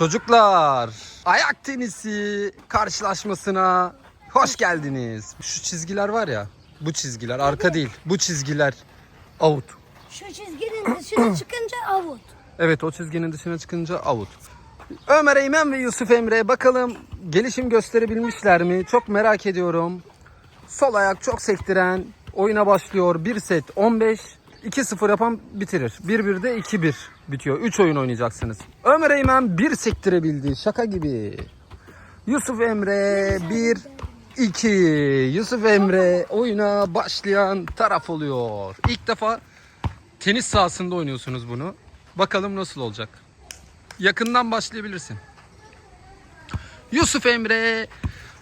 Çocuklar, ayak tenisi karşılaşmasına hoş geldiniz. Şu çizgiler var ya, bu çizgiler, arka değil, bu çizgiler out. Şu çizginin dışına çıkınca avut. Evet, o çizginin dışına çıkınca out. Ömer Eymen ve Yusuf Emre bakalım gelişim gösterebilmişler mi? Çok merak ediyorum. Sol ayak çok sektiren oyuna başlıyor. 1 set 15, 2-0 yapan bitirir. 1-1'de 2-1 bitiyor. 3 oyun oynayacaksınız. Ömer Eymen 1 sektirebildi. Şaka gibi. Yusuf Emre 1 2 Yusuf Emre oyuna başlayan taraf oluyor. İlk defa tenis sahasında oynuyorsunuz bunu. Bakalım nasıl olacak. Yakından başlayabilirsin. Yusuf Emre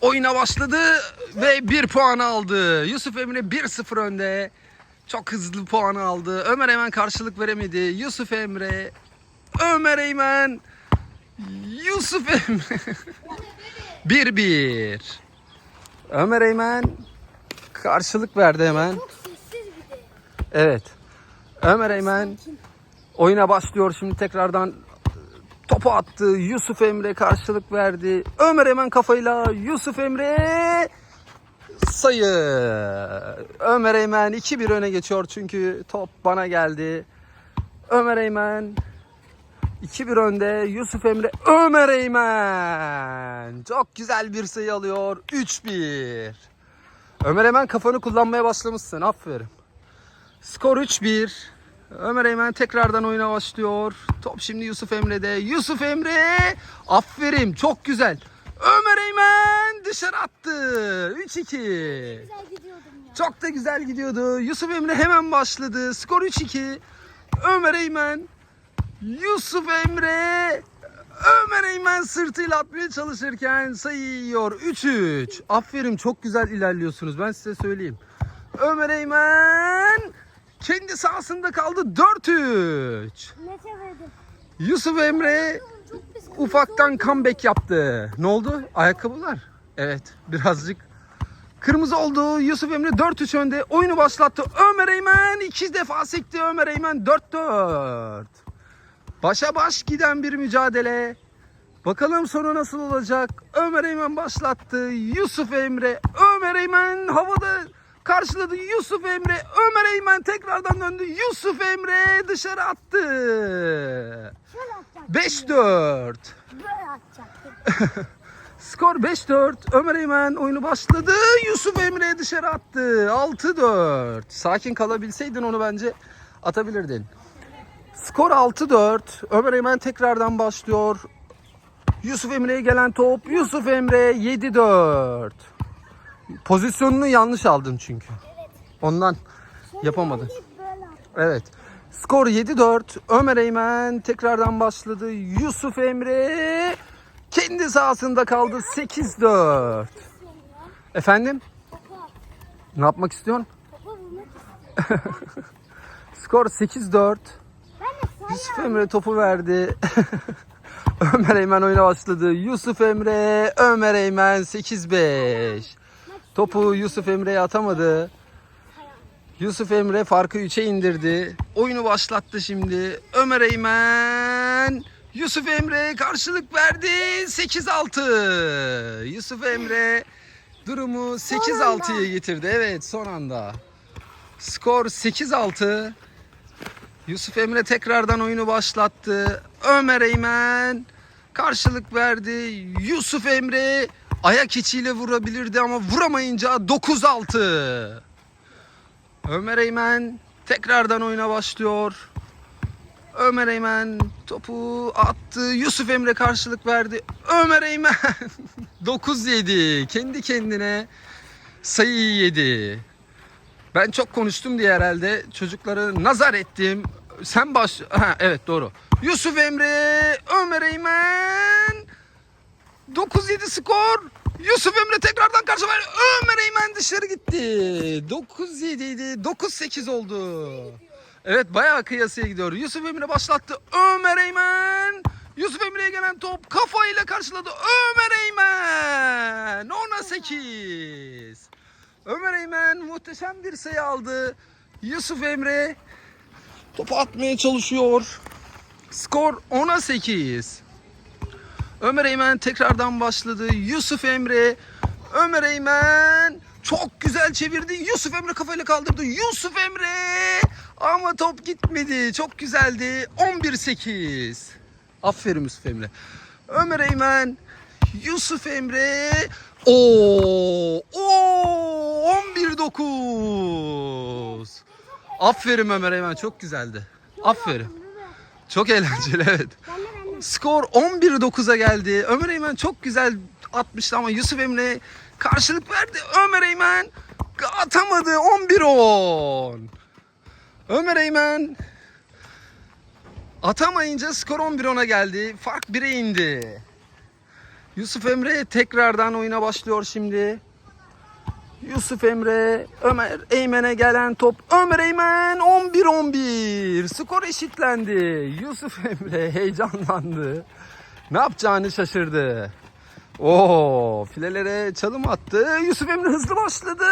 oyuna başladı ve bir puan aldı. Yusuf Emre 1-0 önde. Çok hızlı puanı aldı. Ömer Eymen karşılık veremedi. Yusuf Emre, Ömer Eymen, Yusuf Emre. 1-1. Ömer Eymen karşılık verdi hemen. Çok sessiz bir de. Evet. Ömer Eymen oyuna başlıyor şimdi tekrardan topu attı. Yusuf Emre karşılık verdi. Ömer Eymen kafayla Yusuf Emre sayı. Ömer Eymen 2-1 öne geçiyor çünkü top bana geldi. Ömer Eymen 2-1 önde. Yusuf Emre Ömer Eymen çok güzel bir sayı alıyor. 3-1. Ömer Eymen kafanı kullanmaya başlamışsın. Aferin. Skor 3-1. Ömer Eymen tekrardan oyuna başlıyor. Top şimdi Yusuf Emre'de. Yusuf Emre. Aferin. Çok güzel. Ömer Eymen dışarı attı. 3-2. Güzel gidiyordum ya. Çok da güzel gidiyordu. Yusuf Emre hemen başladı. Skor 3-2. Ömer Eymen. Yusuf Emre. Ömer Eymen sırtıyla atmaya çalışırken sayı yiyor. 3-3. Aferin çok güzel ilerliyorsunuz ben size söyleyeyim. Ömer Eymen kendi sahasında kaldı 4-3. Ne severdim. Yusuf Emre ufaktan comeback yaptı. Ne oldu? Ayakkabılar. Evet birazcık kırmızı oldu. Yusuf Emre 4-3 önde. Oyunu başlattı. Ömer Eymen iki defa sekti. Ömer Eymen 4-4. Başa baş giden bir mücadele. Bakalım sonu nasıl olacak? Ömer Eymen başlattı. Yusuf Emre. Ömer Eymen havada karşıladı. Yusuf Emre. Ömer Eymen tekrardan döndü. Yusuf Emre dışarı attı. Şöyle atacaktım. 5-4. Böyle atacaktım. Skor 5-4. Ömer Eymen oyunu başladı. Yusuf Emre dışarı attı. 6-4. Sakin kalabilseydin onu bence atabilirdin. Skor 6-4. Ömer Eymen tekrardan başlıyor. Yusuf Emre'ye gelen top. Yusuf Emre 7-4. Pozisyonunu yanlış aldın çünkü. Ondan yapamadın. Böyle at. Evet. Skor 7-4. Ömer Eymen tekrardan başladı. Yusuf Emre kendi sahasında kaldı 8-4. Efendim? Ne yapmak istiyorsun? Skor 8-4. Ben de sayı Yusuf Emre topu verdi. Ömer Eymen oyuna başladı. Yusuf Emre, Ömer Eymen 8-5. Topu Yusuf Emre'ye atamadı. Yusuf Emre farkı 3'e indirdi. Oyunu başlattı şimdi. Ömer Eymen. Yusuf Emre karşılık verdi. 8-6. Yusuf Emre durumu 8-6'ya getirdi. Evet son anda. Skor 8-6. Yusuf Emre tekrardan oyunu başlattı. Ömer Eymen karşılık verdi. Yusuf Emre ayak içiyle vurabilirdi ama vuramayınca 9-6. Ömer Eymen tekrardan oyuna başlıyor. Ömer Eymen topu attı. Yusuf Emre karşılık verdi. Ömer Eymen 9-7. Kendi kendine sayı yedi. Ben çok konuştum diye herhalde çocukları nazar ettim. Sen baş... Ha, evet doğru. Yusuf Emre, Ömer Eymen. 9-7 skor. Yusuf Emre tekrardan karşı ver. Ömer Eymen dışarı gitti. 9-7 idi. 9-8 oldu. Evet bayağı kıyasıya gidiyor. Yusuf Emre başlattı. Ömer Eymen. Yusuf Emre'ye gelen top kafayla karşıladı. Ömer Eymen. 10'a 8. Ömer Eymen muhteşem bir sayı aldı. Yusuf Emre topu atmaya çalışıyor. Skor 10'a 8. Ömer Eymen tekrardan başladı. Yusuf Emre. Ömer Eymen çok güzel çevirdi. Yusuf Emre kafayla kaldırdı. Yusuf Emre. Ama top gitmedi. Çok güzeldi. 11-8. Aferin Yusuf Emre. Ömer Eymen. Yusuf Emre. Oo! Oo! 11-9. Aferin Ömer Eymen çok güzeldi. Aferin. Çok eğlenceli evet. Skor 11-9'a geldi. Ömer Eymen çok güzel atmıştı ama Yusuf Emre karşılık verdi. Ömer Eymen atamadı. 11-10. Ömer Eymen atamayınca skor 11-10'a geldi. Fark 1'e indi. Yusuf Emre tekrardan oyuna başlıyor şimdi. Yusuf Emre, Ömer Eymen'e gelen top. Ömer Eymen 11-11. Skor eşitlendi. Yusuf Emre heyecanlandı. Ne yapacağını şaşırdı. Oo, filelere çalım attı. Yusuf Emre hızlı başladı.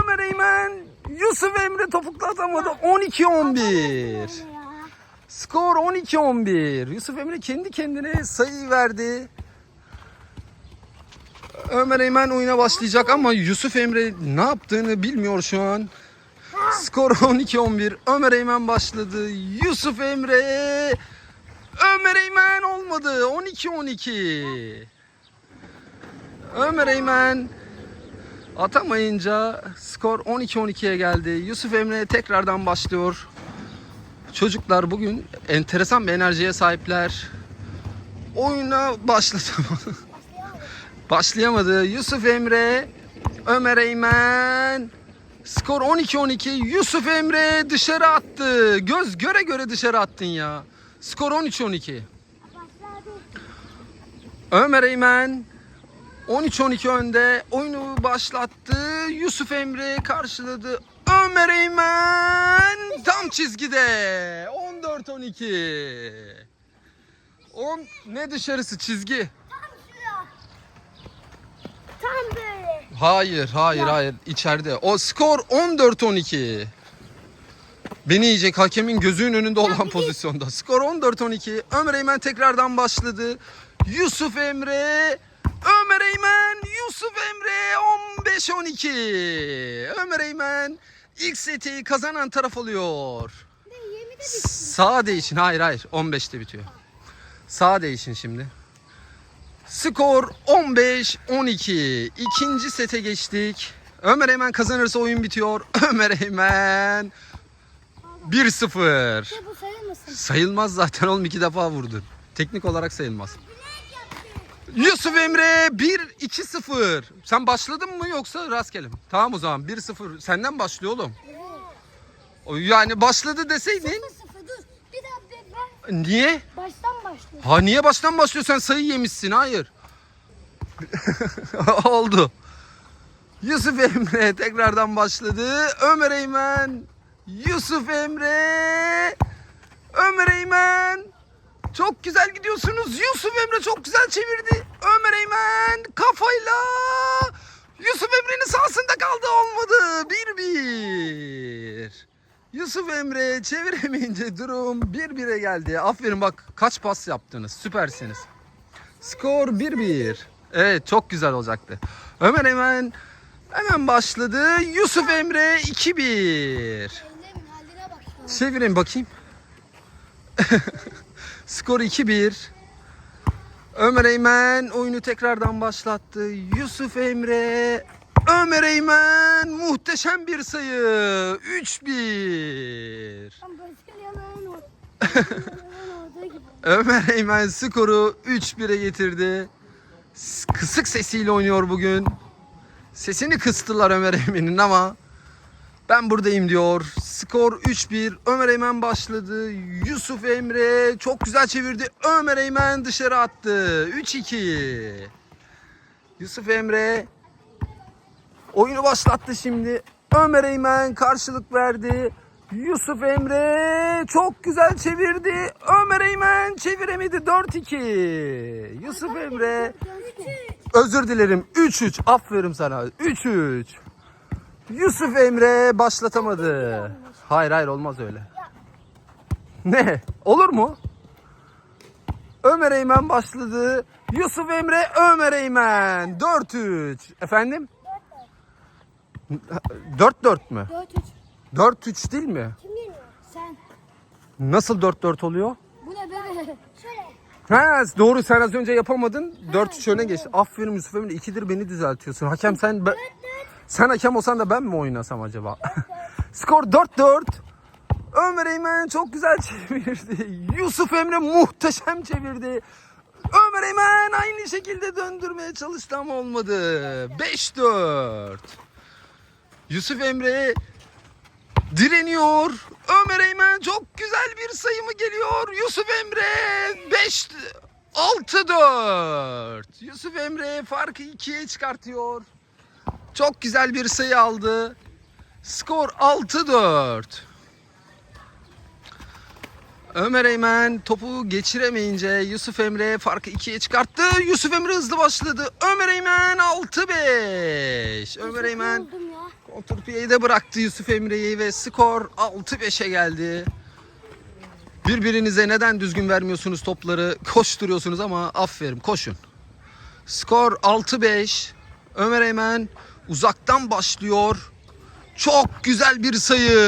Ömer Eymen, Yusuf Emre topukla atamadı. 12-11. Ya. Skor 12-11. Yusuf Emre kendi kendine sayı verdi. Ömer Eymen oyuna başlayacak ama Yusuf Emre ne yaptığını bilmiyor şu an. Skor 12-11. Ömer Eymen başladı. Yusuf Emre. Ömer Eymen olmadı. 12-12. Ömer Eymen atamayınca skor 12-12'ye geldi. Yusuf Emre tekrardan başlıyor. Çocuklar bugün enteresan bir enerjiye sahipler. Oyuna başlatamadı. Başlayamadı. Yusuf Emre, Ömer Eymen. Skor 12-12. Yusuf Emre dışarı attı. Göz göre göre dışarı attın ya. Skor 13-12. Başladı. Ömer Eymen 13-12 önde oyunu başlattı. Yusuf Emre karşıladı. Ömer Eymen tam çizgide. 14-12. 10 ne dışarısı çizgi? Tam şuraya. Tam Hayır, hayır, hayır. içeride. O skor 14-12. Beni yiyecek hakemin gözünün önünde olan pozisyonda. Skor 14-12. Ömer Eymen tekrardan başladı. Yusuf Emre. Ömer Eymen. Yusuf Emre 15-12. Ömer Eymen ilk seti kazanan taraf oluyor. Ne Sağ değişin. Hayır hayır. 15'te bitiyor. Sağ değişin şimdi. Skor 15-12. İkinci sete geçtik. Ömer Eymen kazanırsa oyun bitiyor. Ömer Eymen 1-0. bitti. Bu sayılmasın. Sayılmaz zaten oğlum iki defa vurdun. Teknik olarak sayılmaz. Yusuf Emre 1-2-0. Sen başladın mı yoksa rastgele mi? Tamam o zaman 1-0. Senden başlıyor oğlum. Yani başladı deseydin. Sıfır sıfır dur. Bir daha ben, ben Niye? baştan başlayayım. Ha niye baştan başlıyor? Sen sayı yemişsin. Hayır. Oldu. Yusuf Emre tekrardan başladı. Ömer Eymen. Yusuf Emre. Ömer Eymen. Çok güzel gidiyorsunuz. Yusuf Emre çok güzel çevirdi. Ömer Eymen kafayla. Yusuf Emre'nin sahasında kaldı. Olmadı. 1-1. Yusuf Emre çeviremeyince durum 1-1'e geldi. Aferin bak kaç pas yaptınız. Süpersiniz. Skor 1-1. Evet çok güzel olacaktı. Ömer hemen hemen başladı. Yusuf Emre 2-1. Eylem haline bak. şu an. Çevirin bakayım. Skor 2-1. Ömer Eymen oyunu tekrardan başlattı. Yusuf Emre. Ömer Eymen muhteşem bir sayı. 3-1. Tam Brezilyalıların or- Brezilyalıların olduğu gibi. Ömer Eymen skoru 3-1'e getirdi. Kısık sesiyle oynuyor bugün. Sesini kıstılar Ömer Eymen'in ama ben buradayım diyor. Skor 3-1. Ömer Eymen başladı. Yusuf Emre çok güzel çevirdi. Ömer Eymen dışarı attı. 3-2. Yusuf Emre oyunu başlattı şimdi. Ömer Eymen karşılık verdi. Yusuf Emre çok güzel çevirdi. Ömer Eymen çeviremedi 4-2. Yusuf Emre özür dilerim 3-3 aferin sana 3-3. Yusuf Emre başlatamadı. Hayır hayır olmaz öyle. Ne? Olur mu? Ömer Eymen başladı. Yusuf Emre Ömer Eymen. 4-3. Efendim? 4-4 mü? 4 3. 4-3 değil mi? Kim yeniyor? Sen. Nasıl 4-4 oluyor? Bu ne bebe? Şöyle. Ha doğru sen az önce yapamadın. 4-3 öne geçti. Aferin Yusuf Emre. ikidir beni düzeltiyorsun. Hakem sen ben... Sen hakem olsan da ben mi oynasam acaba? Skor 4-4. Ömer Eymen çok güzel çevirdi. Yusuf Emre muhteşem çevirdi. Ömer Eymen aynı şekilde döndürmeye çalıştı ama olmadı. 5-4. Yusuf Emre direniyor. Ömer Eymen çok güzel bir sayı mı geliyor? Yusuf Emre 5 6-4. Yusuf Emre farkı 2'ye çıkartıyor. Çok güzel bir sayı aldı. Skor 6-4. Ömer Eymen topu geçiremeyince Yusuf Emre farkı 2'ye çıkarttı. Yusuf Emre hızlı başladı. Ömer Eymen 6-5. Ömer Eymen Kontrpiyeyi de bıraktı Yusuf Emre'yi ve skor 6-5'e geldi. Birbirinize neden düzgün vermiyorsunuz topları? Koşturuyorsunuz ama aferin koşun. Skor 6-5. Ömer Eymen uzaktan başlıyor. Çok güzel bir sayı.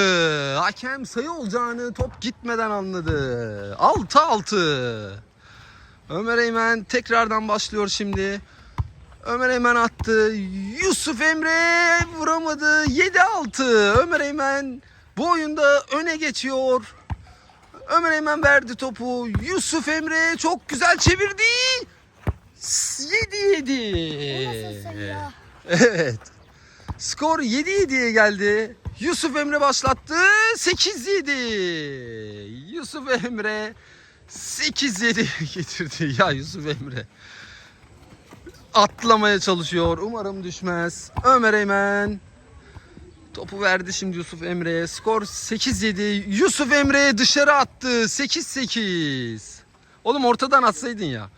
Hakem sayı olacağını top gitmeden anladı. 6-6. Ömer Eymen tekrardan başlıyor şimdi. Ömer Eymen attı. Yusuf Emre vuramadı. 7-6. Ömer Eymen bu oyunda öne geçiyor. Ömer Eymen verdi topu. Yusuf Emre çok güzel çevirdi. 7-7. O nasıl sayı ya? Evet. Skor 7-7'ye geldi. Yusuf Emre başlattı. 8-7. Yusuf Emre 8-7 getirdi. Ya Yusuf Emre atlamaya çalışıyor. Umarım düşmez. Ömer Eymen topu verdi şimdi Yusuf Emre'ye. Skor 8-7. Yusuf Emre dışarı attı. 8-8. Oğlum ortadan atsaydın ya.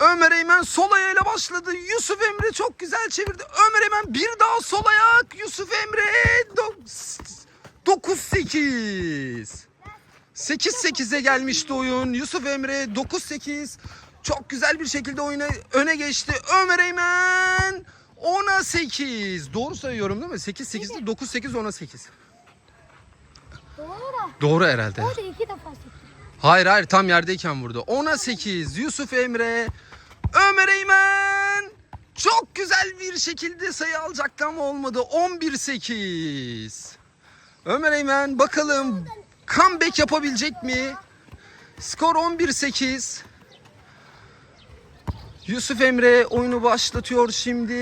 Ömer Eymen sol ayağıyla başladı. Yusuf Emre çok güzel çevirdi. Ömer Eymen bir daha sol ayak. Yusuf Emre 9-8. 8-8'e gelmişti oyun. Yusuf Emre 9-8. Çok güzel bir şekilde oyuna öne geçti. Ömer Eymen 10'a 8. Doğru sayıyorum değil mi? 8-8'de 9-8 10'a 8. Doğru. Doğru herhalde. Orada iki defa sekti. Hayır hayır tam yerdeyken vurdu. 10'a 8 Yusuf Emre. Ömer Eymen. Çok güzel bir şekilde sayı alacaktı ama olmadı. 11-8. Ömer Eymen bakalım comeback yapabilecek mi? Skor 11-8. Yusuf Emre oyunu başlatıyor şimdi.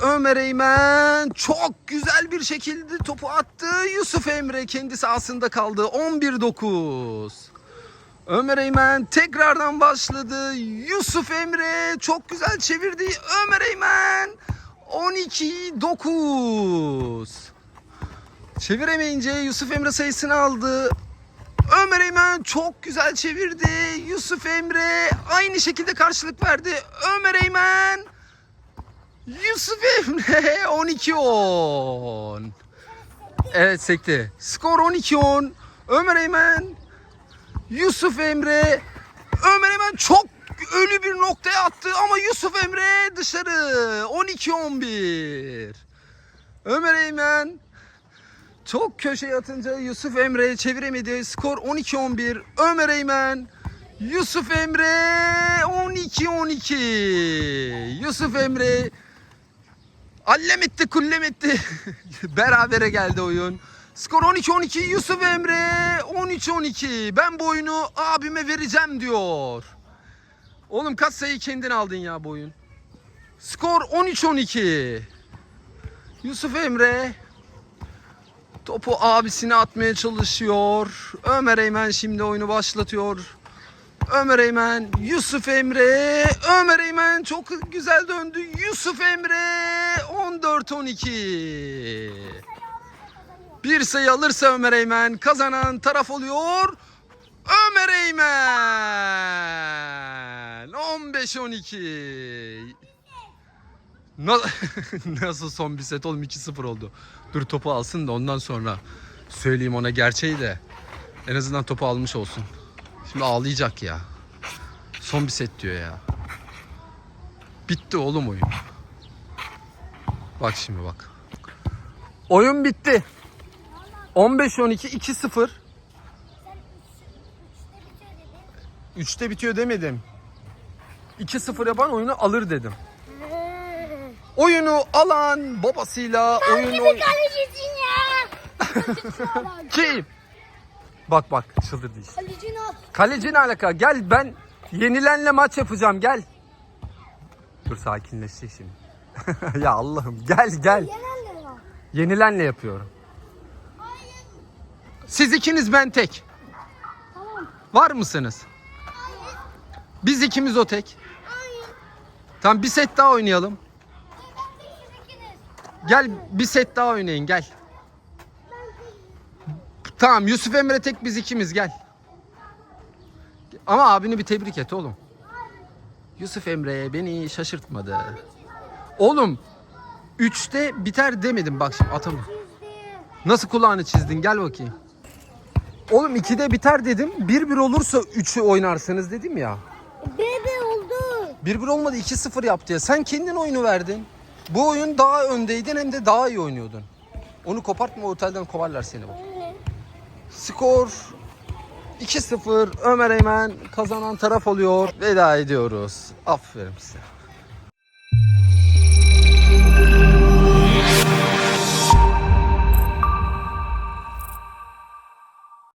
Ömer Eymen çok güzel bir şekilde topu attı. Yusuf Emre kendi sahasında kaldı. 11-9. Ömer Eymen tekrardan başladı. Yusuf Emre çok güzel çevirdi. Ömer Eymen 12-9. Çeviremeyince Yusuf Emre sayısını aldı. Ömer Eymen çok güzel çevirdi. Yusuf Emre aynı şekilde karşılık verdi. Ömer Eymen Yusuf Emre 12-10. Evet sekti. Skor 12-10. Ömer Eymen Yusuf Emre Ömer Eymen çok ölü bir noktaya attı ama Yusuf Emre dışarı 12-11 Ömer Eymen çok köşeye atınca Yusuf Emre çeviremedi. Skor 12-11. Ömer Eymen Yusuf Emre 12-12. Yusuf Emre allem etti kullem etti. Berabere geldi oyun. Skor 12-12 Yusuf Emre 13-12. Ben bu oyunu abime vereceğim diyor. Oğlum kaç sayı kendin aldın ya bu oyun. Skor 13-12. Yusuf Emre topu abisine atmaya çalışıyor. Ömer Eymen şimdi oyunu başlatıyor. Ömer Eymen, Yusuf Emre, Ömer Eymen çok güzel döndü. Yusuf Emre 14-12. Bir sayı alırsa Ömer Eymen kazanan taraf oluyor. Ömer Eymen 15-12. Na- Nasıl son bir set oğlum 2-0 oldu. Dur topu alsın da ondan sonra söyleyeyim ona gerçeği de en azından topu almış olsun. Şimdi ağlayacak ya. Son bir set diyor ya. Bitti oğlum oyun. Bak şimdi bak. Oyun bitti. 15-12 2-0. 3'te bitiyor demedim. 2-0 yapan oyunu alır dedim. Oyunu alan babasıyla oyunu Kalecisin ya. kim? Bak bak çıldırdı işte. Kalecini al. Kaleci ne alaka? Gel ben yenilenle maç yapacağım gel. Dur sakinleşecek şimdi. ya Allah'ım gel gel. Yenerler ya. Yenilenle yapıyorum. Siz ikiniz ben tek. Tamam. Var mısınız? Biz ikimiz o tek. Hayır. Tamam bir set daha oynayalım. Gel bir set daha oynayın gel. Tamam Yusuf Emre tek biz ikimiz gel. Ama abini bir tebrik et oğlum. Yusuf Emre beni şaşırtmadı. Oğlum 3'te biter demedim bak şimdi. Çizdi. Nasıl kulağını çizdin gel bakayım. Oğlum 2'de biter dedim. 1-1 olursa 3'ü oynarsınız dedim ya. Bebe oldu. 1-1 olmadı 2-0 yaptı ya. Sen kendin oyunu verdin. Bu oyun daha öndeydin hem de daha iyi oynuyordun. Onu kopartma otelden kovarlar seni bak. Skor 2-0 Ömer Eymen kazanan taraf oluyor. Veda ediyoruz. Aferin size.